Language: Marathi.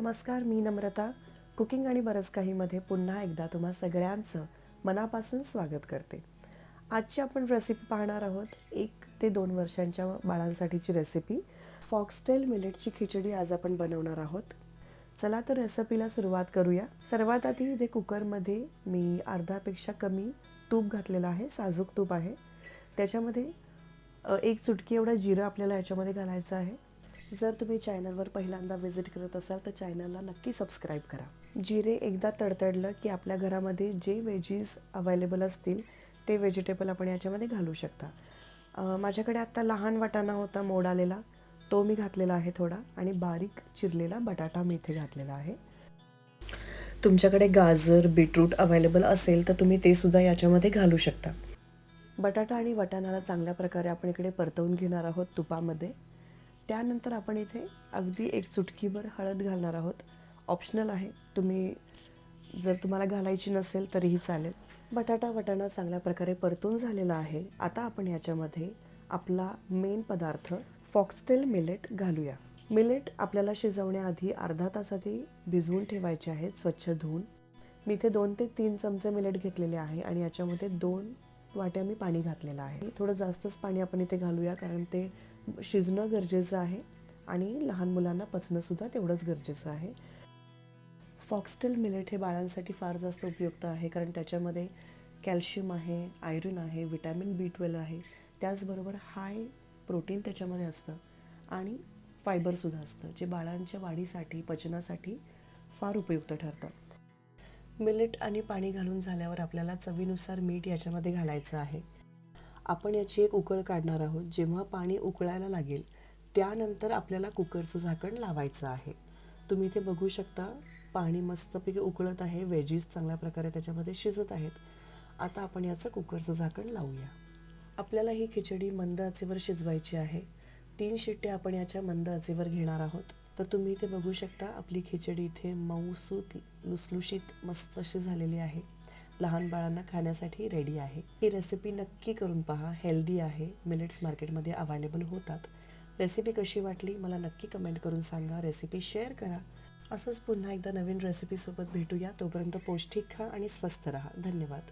नमस्कार मी नम्रता. कुकिंग आणि बरंच काहीमध्ये पुन्हा एकदा तुम्हा सगळ्यांचं मनापासून स्वागत करते. आजची आपण रेसिपी पाहणार आहोत. एक ते दोन वर्षांच्या बाळांसाठीची रेसिपी फॉक्सटेल मिलेटची खिचडी आज आपण बनवणार आहोत. चला तर रेसिपीला सुरुवात करूया. सर्वात आधी इथे कुकरमध्ये मी अर्धापेक्षा कमी तूप घातलेलं आहे. साजूक तूप आहे. त्याच्यामध्ये एक चुटकी एवढा जिरं आपल्याला याच्यामध्ये घालायचं आहे. जर तुम्ही चॅनलवर पहिल्यांदा व्हिजिट करत असाल तर चॅनलला नक्की सबस्क्राईब करा. जिरे एकदा तडतडलं की आपल्या घरामध्ये जे वेजीज अवेलेबल असतील ते व्हेजिटेबल आपण याच्यामध्ये घालू शकता. माझ्याकडे आत्ता लहान वाटाणा होता मोड आलेला. तो मी घातलेला आहे थोडा आणि बारीक चिरलेला बटाटा मी इथे घातलेला आहे. तुमच्याकडे गाजर बीटरूट अवेलेबल असेल तर तुम्ही ते सुद्धा याच्यामध्ये घालू शकता. बटाटा आणि वाटाणाला चांगल्या प्रकारे आपण इकडे परतवून घेणार आहोत तुपामध्ये. त्यानंतर आपण इथे अगदी एक चुटकीभर हळद घालणार आहोत. ऑप्शनल आहे. तुम्ही जर तुम्हाला घालायची नसेल तरीही चालेल. बटाटा वटाणा चांगल्या प्रकारे परतून झालेला आहे. आता आपण याच्यामध्ये आपला मेन पदार्थ फॉक्सटेल मिलेट घालूया. मिलेट आपल्याला शिजवण्याआधी अर्धा तासातही भिजवून ठेवायचे आहेत स्वच्छ धुवून. मी इथे दोन ते तीन चमचे मिलेट घेतलेले आहे आणि याच्यामध्ये दोन वाट्या मी पाणी घातलेलं आहे. थोडं जास्तच पाणी आपण इथे घालूया कारण ते शिजणं गरजेचं आहे आणि लहान मुलांना पचणंसुद्धा तेवढंच गरजेचं आहे. फॉक्सटेल मिलेट हे बाळांसाठी फार जास्त उपयुक्त आहे कारण त्याच्यामध्ये कॅल्शियम आहे आयरन आहे विटॅमिन बी ट्वेल्व आहे. त्याचबरोबर हाय प्रोटीन त्याच्यामध्ये असतं आणि फायबरसुद्धा असतं जे बाळांच्या वाढीसाठी पचनासाठी फार उपयुक्त ठरतं. मिलेट आणि पाणी घालून झाल्यावर आपल्याला चवीनुसार मीठ याच्यामध्ये घालायचं आहे. आपण याची एक उकळ काढणार आहोत. जेव्हा पाणी उकळायला लागेल त्यानंतर आपल्याला कुकरचं झाकण लावायचं आहे. तुम्ही इथे बघू शकता पाणी मस्तपैकी उकळत आहे. वेजीस चांगल्या प्रकारे त्याच्यामध्ये शिजत आहेत. आता आपण याचं कुकरचं झाकण लावूया. आपल्याला ही खिचडी मंद आचेवर शिजवायची आहे. तीन शिट्ट्या आपण याच्या मंद आचेवर घेणार आहोत. तर तुम्ही इथे बघू शकता आपली खिचडी इथे मऊसूत लुसलुशीत मस्त अशी झालेली आहे. लहान बाळांना खाण्यासाठी रेडी आहे. ही रेसिपी नक्की करून पहा. हेल्दी आहे. मिलेट्स मार्केटमध्ये अवेलेबल होतात. रेसिपी कशी वाटली? मला नक्की कमेंट करून सांगा. रेसिपी शेअर करा. असंच पुन्हा एकदा नवीन रेसिपीसोबत भेटूया. तोपर्यंत पौष्टिक खा आणि स्वस्थ रहा. धन्यवाद.